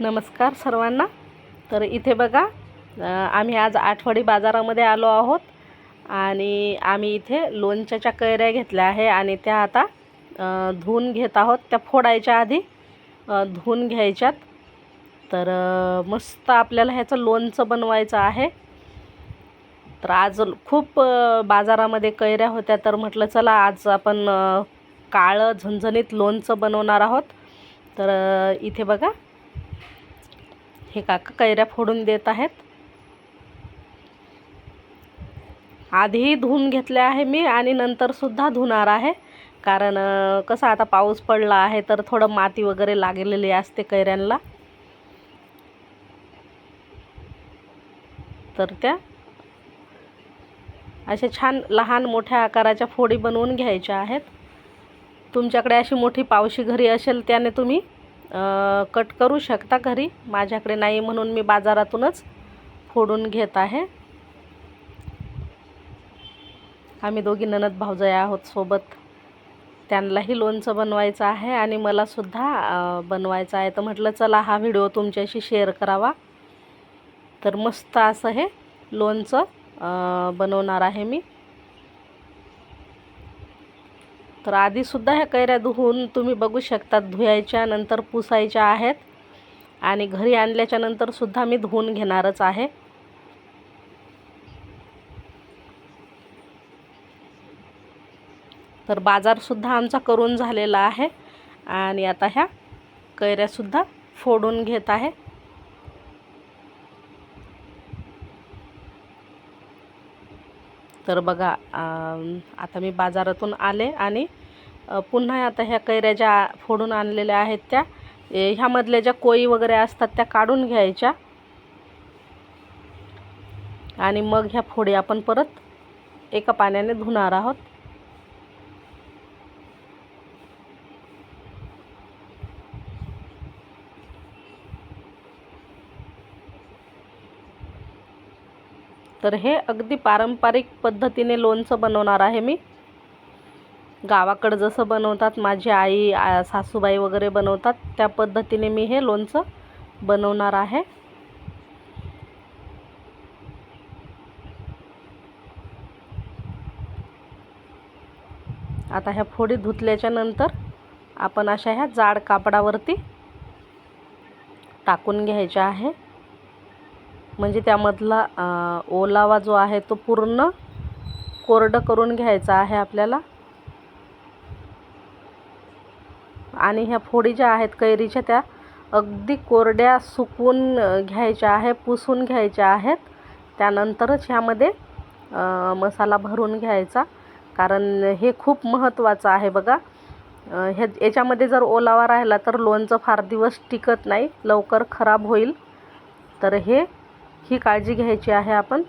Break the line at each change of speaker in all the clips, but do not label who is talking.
नमस्कार सर्वांना. तर इथे बघा आम्ही आज आठवडी बाजारामध्ये आलो आहोत आणि आम्ही इथे लोणच्याच्या कैऱ्या घेतल्या आहे आणि त्या आता धुवून घेत आहोत. त्या फोडायच्या आधी धुवून घ्यायच्यात. तर मस्त आपल्याला ह्याचं लोणचं बनवायचं आहे. तर आज खूप बाजारामध्ये कैऱ्या होत्या. तर म्हटलं चला आज आपण काळं झणझणीत लोणचं बनवणार आहोत. तर इथे बघा हे काका कैऱ्या फोडून देत आहेत. आधीही धुवून घेतल्या आहे मी आणि नंतरसुद्धा धुणार आहे. कारण कसं आता पाऊस पडला आहे तर थोडं माती वगैरे लागलेली असते कैऱ्यांना. तर त्या अशा छान लहान मोठ्या आकाराच्या फोडी बनवून घ्यायच्या आहेत. तुमच्याकडे अशी मोठी पावशी घरी असेल त्याने तुम्ही कट करू शकता घरी? माझ्याकडे नाही म्हणून मी बाजारातूनच फोडून घेत आहे. आम्ही दोघी ननद भावजया आहोत सोबत. त्यांनाही लोणचं बनवायचं आहे आणि मलासुद्धा बनवायचं आहे. तर म्हटलं चला हा व्हिडिओ तुमच्याशी शेअर करावा. तर मस्त असं हे लोणचं बनवणार आहे मी. तर आधीसुद्धा ह्या कैऱ्या धुवून तुम्ही बघू शकता धुयायच्या नंतर पुसायच्या आहेत. आणि घरी आणल्याच्या नंतरसुद्धा मी धुवून घेणारच आहे. तर बाजारसुद्धा आमचा करून झालेला आहे. आणि आता ह्या कैऱ्यासुद्धा फोडून घेत आहे. तर बघा आता मी बाजारातून आले आणि पुन्हा आता ह्या कैऱ्या ज्या फोडून आणलेल्या आहेत त्या ह्यामधल्या ज्या कोई वगैरे असतात त्या काढून घ्यायच्या. आणि मग ह्या फोडी आपण परत एका पाण्याने धुणार आहोत. तर हे अगदी पारंपरिक पद्धतीने लोणचं बनवणार आहे मी. गावाकडं जसं बनवतात माझी आई सासूबाई वगैरे बनवतात त्या पद्धतीने मी हे लोणचं बनवणार आहे. आता ह्या फोडी धुतल्याच्या नंतर आपण अशा ह्या जाड कापडावरती टाकून घ्यायच्या आहे. म्हणजे त्यामधला ओलावा जो आहे तो पूर्ण कोरडं करून घ्यायचा आहे आपल्याला. आणि ह्या फोडी ज्या आहेत कैरीच्या त्या अगदी कोरड्या सुकवून घ्यायच्या आहे पुसून घ्यायच्या आहेत. त्यानंतरच ह्यामध्ये मसाला भरून घ्यायचा. कारण हे खूप महत्त्वाचं आहे बघा. हे ह्या याच्यामध्ये जर ओलावा राहिला तर लोणचं फार दिवस टिकत नाही लवकर खराब होईल. तर हे ही काळजी घ्यायची आहे आपण.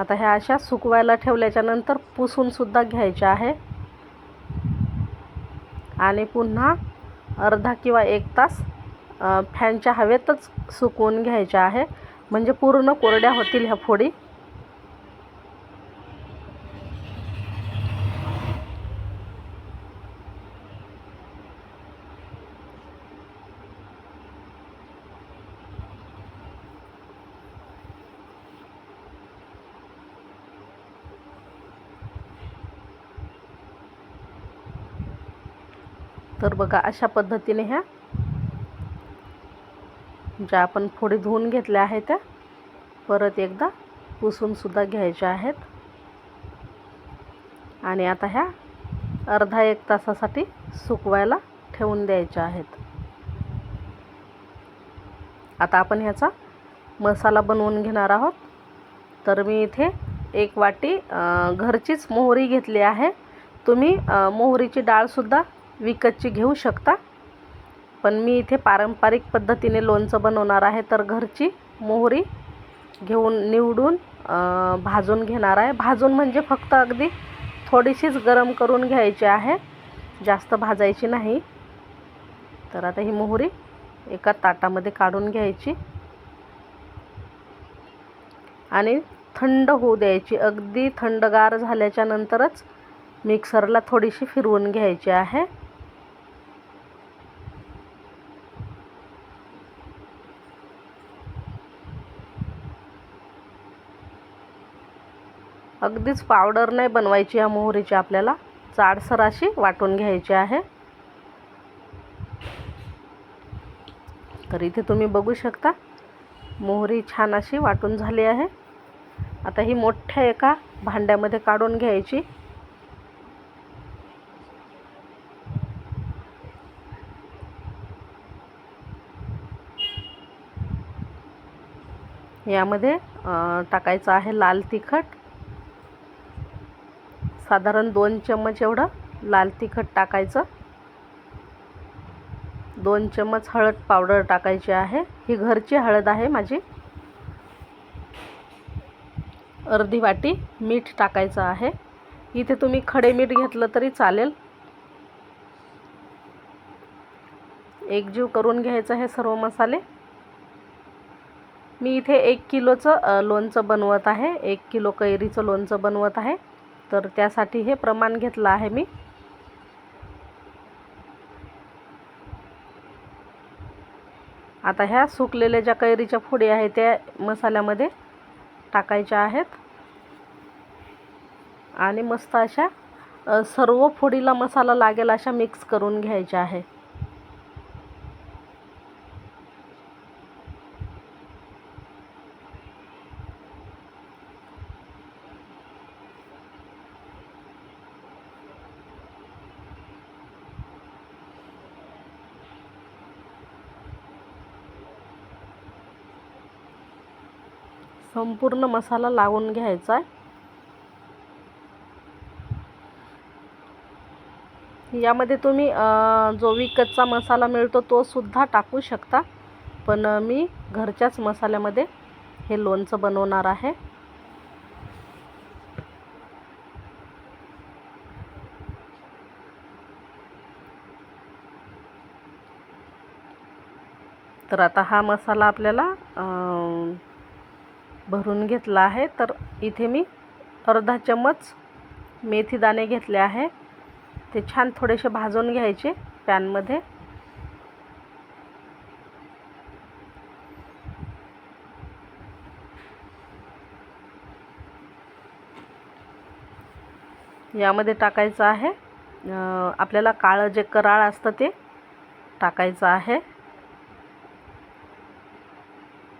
आता ह्या अशा सुकवायला ठेवल्याच्यानंतर पुसूनसुद्धा घ्यायच्या आहे. आणि पुन्हा अर्धा किंवा एक तास फॅनच्या हवेतच सुकवून घ्यायच्या आहे. म्हणजे पूर्ण कोरड्या होतील ह्या फोडी. तर बघा अशा पद्धतीने ह्या ज्या आपण फोडी धुवून घेतल्या आहेत त्या परत एकदा पुसूनसुद्धा घ्यायच्या आहेत. आणि आता ह्या अर्धा एक तासासाठी सुकवायला ठेवून द्यायच्या आहेत. आता आपण ह्याचा मसाला बनवून घेणार आहोत. तर मी इथे एक वाटी घरचीच मोहरी घेतली आहे. तुम्ही मोहरीची डाळसुद्धा विकतची घेऊ शकता. पण मी इथे पारंपरिक पद्धतीने लोणचं बनवणार आहे. तर घरची मोहरी घेऊन निवडून भाजून घेणार आहे. भाजून म्हणजे फक्त अगदी थोडीशीच गरम करून घ्यायची आहे. जास्त भाजायची नाही. तर आता ही मोहरी एका ताटामध्ये काढून घ्यायची. आणि थंड होऊ द्यायची. अगदी थंडगार झाल्याच्या नंतरच मिक्सरला थोडीशी फिरवून घ्यायची आहे. अगदीच पावडर नाही बनवायची या मोहरीची. आपल्याला जाडसर अशी वाटून घ्यायची आहे. तर इथे तुम्ही बघू शकता मोहरी छान अशी वाटून झाली आहे. आता ही मोठ्या एका भांड्यामध्ये काढून घ्यायची. यामध्ये टाकायचं आहे लाल तिखट. साधारण दोन चम्मच एवढं लाल तिखट टाकायचं. दोन चम्मच हळद पावडर टाकायची आहे. ही घरची हळद आहे माझी. अर्धी वाटी मीठ टाकायचं आहे. इथे तुम्ही खडे मीठ घेतलं तरी चालेल. एकजीव करून घ्यायचं हे सर्व मसाले. मी इथे एक किलोचं लोणचं बनवत आहे. एक किलो कैरीचं लोणचं बनवत आहे. तर त्यासाठी हे प्रमाण घेतलं आहे मी. आता ह्या सुकलेल्या ज्या कैरीच्या फोडी आहेत त्या मसाल्यामध्ये टाकायच्या आहेत. आणि मस्त अशा सर्व फोडीला मसाला लागेल अशा मिक्स करून घ्यायच्या आहे. संपूर्ण मसाला लावून घ्यायचा आहे. यामध्ये तुम्ही जो विकतचा मसाला मिळतो तो सुद्धा टाकू शकता. पण मी घरच्याच मसाल्यामध्ये हे लोणचं बनवणार आहे. तर आता हा मसाला आपल्याला भरून घेतला आहे. तर इथे मी अर्धा चम्मच मेथी दाणे घेतले आहे. ते छान थोडेसे भाजून घ्यायचे पॅनमध्ये. यामध्ये टाकायचं आहे. आपल्याला काळं जे कराळ असतं ते टाकायचं आहे.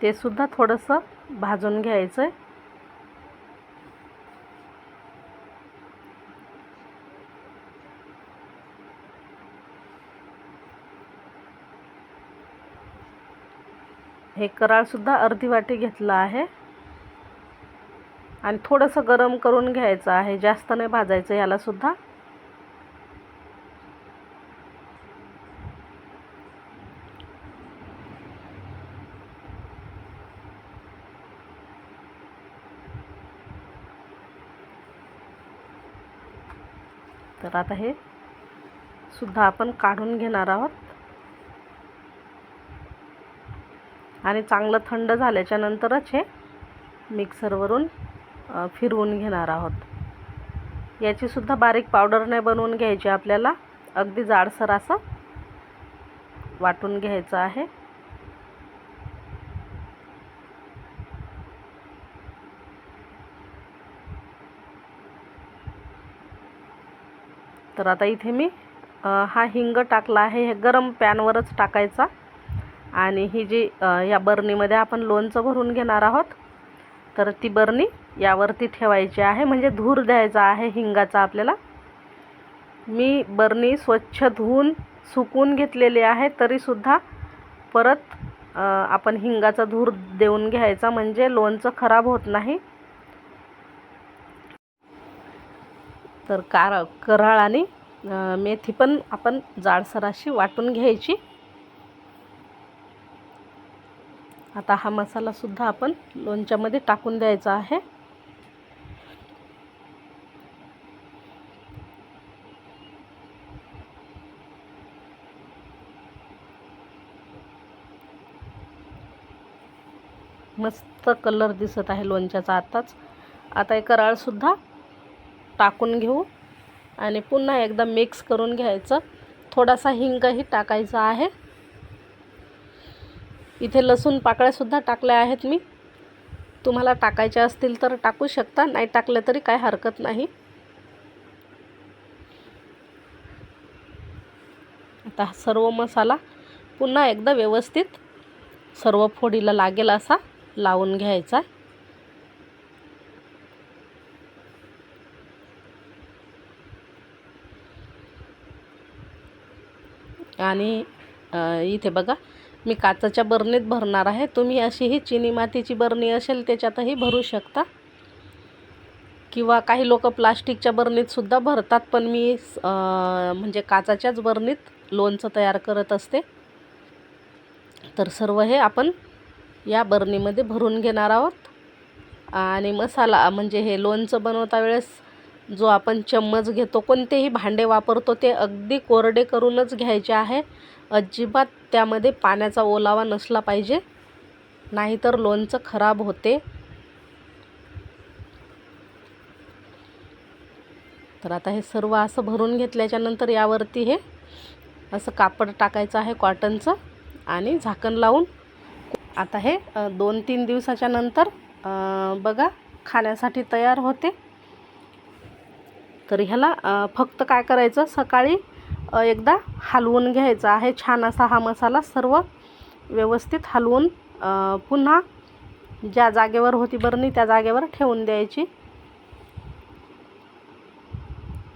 ते सुद्धा थोडंसं भाजून घ्यायचं आहे हे कराळसुद्धा अर्धी वाटी घेतलं आहे. आणि थोडंसं गरम करून घ्यायचं आहे. जास्त नाही भाजायचं यालासुद्धा तर आता हे. सुद्धा आपण काढून घेणार आहोत. आणि चांगलं थंड झाल्याच्या नंतरच हे मिक्सरवरून फिरवून घेणार आहोत. याचीसुद्धा बारीक पावडर नाही बनवून घ्यायची आपल्याला. अगदी जाडसर असं वाटून घ्यायचं आहे. तर आता इथे मी हा हिंग टाकला आहे हे गरम पॅनवरच टाकायचा. आणि ही जी या बरणीमध्ये आपण लोणचं भरून घेणार आहोत तर ती बरणी यावरती ठेवायची आहे. म्हणजे धूर द्यायचा आहे हिंगाचा आपल्याला. मी बरणी स्वच्छ धुवून सुकून घेतलेली आहे तरीसुद्धा परत आपण हिंगाचा धूर देऊन घ्यायचा. म्हणजे लोणचं खराब होत नाही. तर कार कराळ आणि मेथी पण आपण जाडसर अशी वाटून घ्यायची. आता हा मसालासुद्धा आपण लोणच्यामध्ये टाकून द्यायचा आहे. मस्त कलर दिसत आहे लोणच्याचा आताच. आता एक कराळसुद्धा टाकून घेऊ आणि पुन्हा एकदा मिक्स करून घ्यायचं. थोडासा हिंगही टाकायचा आहे. इथे लसूण पाकळ्यासुद्धा टाकल्या आहेत मी. तुम्हाला टाकायच्या असतील तर टाकू शकता नाही टाकलं तरी काय हरकत नाही. आता सर्व मसाला पुन्हा एकदा व्यवस्थित सर्व फोडीला लागेल असा लावून घ्यायचा. आणि इथे बघा मी काचाच्या बरणीत भरणार आहे. तुम्ही अशी ही चिनी मातीची बरणी असेल त्याच्यातही भरू शकता. किंवा काही लोक प्लास्टिकच्या बरणीतसुद्धा भरतात पण मी म्हणजे काचाच्याच बरणीत लोणचं तयार करत असते. तर सर्व हे आपण या बरणीमध्ये भरून घेणार आहोत. आणि मसाला म्हणजे हे लोणचं बनवता वेळेस जो आपण चम्मच घेतो कोणतेही भांडे वापरतो ते अगदी कोरडे करूनच घ्यायचे आहे. अजिबात त्यामध्ये पाण्याचा ओलावा नसला पाहिजे. नाहीतर लोणचं खराब होते. तर आता हे सर्व असं भरून घेतल्याच्यानंतर यावरती हे असं कापड टाकायचं आहे कॉटनचं आणि झाकण लावून. आता हे दोन तीन दिवसाच्या नंतर बघा खाण्यासाठी तयार होते. तर ह्याला फक्त काय करायचं? सकाळी एकदा हलवून घ्यायचा आहे. छान असा हा मसाला सर्व व्यवस्थित हलवून पुन्हा ज्या जागेवर होती बरणी त्या जागेवर ठेवून द्यायची.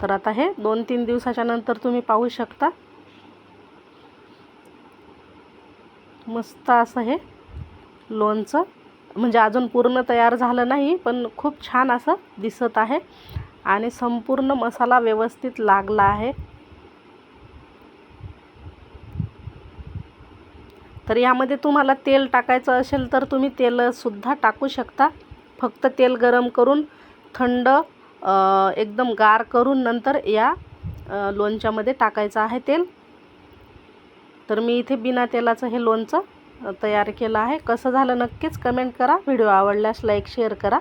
तर आता हे दोन तीन दिवसाच्या नंतर तुम्ही पाहू शकता. मस्त असं हे लोणचं म्हणजे अजून पूर्ण तयार झालं नाही पण खूप छान असं दिसत आहे. आणि संपूर्ण मसाला व्यवस्थित लागला आहे. तर यामध्ये तुम्हाला तेल टाकायचं असेल तर तुम्ही तेलसुद्धा टाकू शकता. फक्त तेल गरम करून थंड एकदम गार करून नंतर या लोणच्यामध्ये टाकायचं आहे तेल. तर मी इथे बिना तेलाचं हे लोणचं तयार केलं आहे. कसं झालं नक्कीच कमेंट करा. व्हिडिओ आवडल्यास लाईक शेअर करा.